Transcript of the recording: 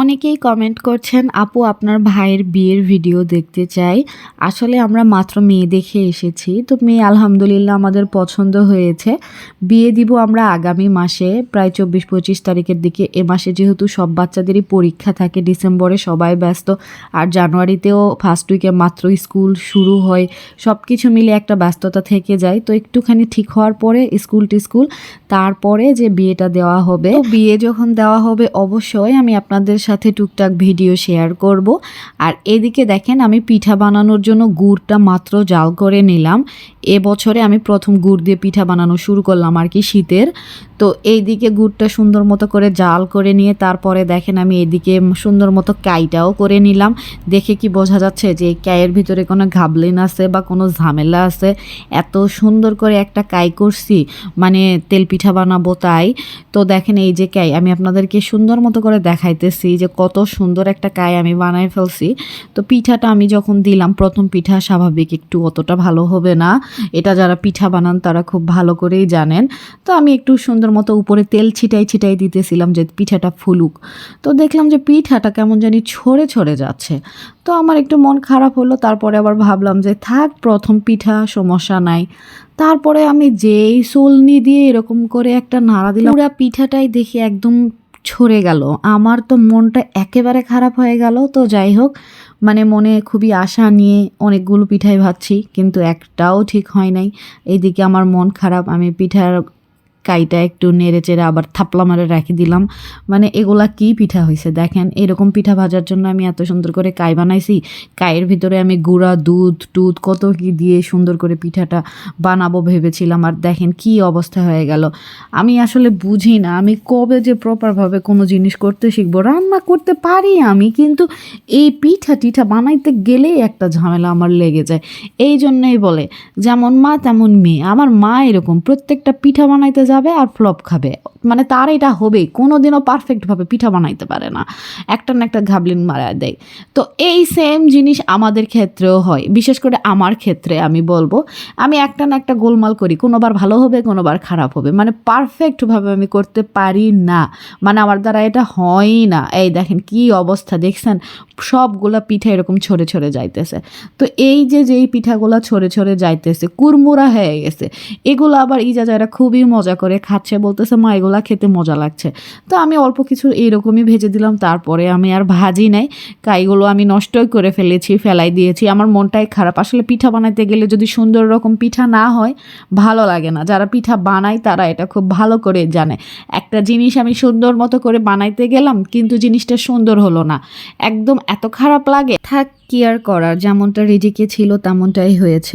অনেকেই কমেন্ট করছেন, আপু, আপনার ভাইয়ের বিয়ের ভিডিও দেখতে চাই। আসলে আমরা মাত্র মেয়ে দেখে এসেছি। তো মেয়ে আলহামদুলিল্লাহ আমাদের পছন্দ হয়েছে। বিয়ে দিব আমরা আগামী মাসে, প্রায় চব্বিশ পঁচিশ তারিখের দিকে। এ মাসে যেহেতু সব বাচ্চাদেরই পরীক্ষা থাকে, ডিসেম্বরে সবাই ব্যস্ত। আর জানুয়ারিতেও ফার্স্ট উইকে মাত্র স্কুল শুরু হয়। সব কিছু মিলে একটা ব্যস্ততা থেকে যায়। তো একটুখানি ঠিক হওয়ার পরে স্কুল টিস্কুল তারপরে যে বিয়েটা দেওয়া হবে বিয়ে যখন দেওয়া হবে, অবশ্যই আমি আপনাদের সাথে টুকটাক ভিডিও শেয়ার করব। আর এদিকে দেখেন আমি পিঠা বানানোর জন্য গুড়টা মাত্র জাল করে নিলাম। এবছরে আমি প্রথম গুড় দিয়ে পিঠা বানানো শুরু করলাম আর কি শীতের। তো এইদিকে গুড়টা সুন্দর মতো করে জাল করে নিয়ে তারপরে দেখেন আমি এদিকে সুন্দর মতো কাইটাও করে নিলাম। দেখে কি বোঝা যাচ্ছে যে কাইয়ের ভিতরে কোনো ঘাবলিন আছে বা কোনো ঝামেলা আছে। এত সুন্দর করে একটা কাই করছি মানে তেল পিঠা বানাবো তাই। তো দেখেন এই যে কাই, আমি আপনাদেরকে সুন্দর মতো করে দেখাইতেছি যে কত সুন্দর একটা কাই আমি বানাই ফেলছি। তো পিঠাটা আমি যখন দিলাম, প্রথম পিঠা স্বাভাবিক, একটু অতটা ভালো হবে না। এটা যারা পিঠা বানান তারা খুব ভালো করেই জানেন। তো আমি একটু সুন্দর মতো উপরে তেল ছিটাই ছিটাই দিতেছিলাম যে পিঠাটা ফুলুক। তো দেখলাম যে পিঠাটা কেমন জানি ছড়ে ছড়ে যাচ্ছে। তো আমার একটু মন খারাপ হলো, তারপরে আবার ভাবলাম যে থাক, প্রথম পিঠা, সমস্যা নাই। তারপরে আমি যেই সোলনি দিয়ে এরকম করে একটা নাড়া দিলাম, পুরা পিঠাটাই দেখি একদম ছড়ে গেল। আমার তো মনটা একেবারে খারাপ হয়ে গেল। তো যাই হোক মানে মনে খুবই আশা নিয়ে অনেকগুলো পিঠাই ভাজছি, কিন্তু একটাও ঠিক হয় নাই। এইদিকে আমার মন খারাপ, আমি পিঠার কাইটা একটু নেড়ে চেড়ে আবার থাপলা মারে রেখে দিলাম। মানে এগুলা কি পিঠা হয়েছে দেখেন, এরকম পিঠা ভাজার জন্য আমি এত সুন্দর করে কাই বানাইছি। কাইয়ের ভিতরে আমি গুঁড়া, দুধ টুধ কত কি দিয়ে সুন্দর করে পিঠাটা বানাবো ভেবেছিলাম। আর দেখেন, কি অবস্থা হয়ে গেল। আমি আসলে বুঝি না, আমি কবে যে প্রপারভাবে কোনো জিনিস করতে শিখব। রান্না করতে পারি আমি, কিন্তু এই পিঠা টিঠা বানাইতে গেলেই একটা ঝামেলা আমার লেগে যায়। এই জন্যই বলে, যেমন মা তেমন মেয়ে। আমার মা এরকম, প্রত্যেকটা পিঠা বানাইতে যাবে আর ফ্লপ খাবে। মানে তার এটা হবেই কোনো দিনও পারফেক্টভাবে পিঠা বানাইতে পারে না। একটা না একটা ঘাবলিন মারা দেয়। তো এই সেম জিনিস আমাদের ক্ষেত্রেও হয়। বিশেষ করে আমার ক্ষেত্রে আমি বলব, আমি একটা না একটা গোলমাল করি। কোনোবার ভালো হবে, কোনোবার খারাপ হবে। মানে পারফেক্টভাবে আমি করতে পারি না। মানে আমার দ্বারা এটা হয়ই না। এই দেখেন কি অবস্থা, দেখছেন? সবগুলা পিঠা এরকম ছড়ে ছড়ে যাইতেছে। তো এই যে যেই পিঠাগুলা ছড়ে ছড়ে যাইতেছে কুরমুরা হয়ে গেছে। এগুলো আবার ইজাজারা খুবই মজা করে খাচ্ছে, বলতেছে, মা, এগুলা খেতে মজা লাগছে। তো আমি অল্প কিছু এইরকমই ভেজে দিলাম, তারপরে আমি আর ভাজি নাই। কাইগুলো আমি নষ্টই করে ফেলেছি, ফেলাই দিয়েছি। আমার মনটাই খারাপ। আসলে পিঠা বানাইতে গেলে যদি সুন্দর রকম পিঠা না হয়, ভালো লাগে না। যারা পিঠা বানায়, তারা এটা খুব ভালো করে জানে। একটা জিনিস আমি সুন্দর মতো করে বানাইতে গেলাম, কিন্তু জিনিসটা সুন্দর হলো না। একদম এত খারাপ লাগে। থাক কি আর করার, যেমনটা রিজিকে ছিল, তেমনটাই হয়েছে।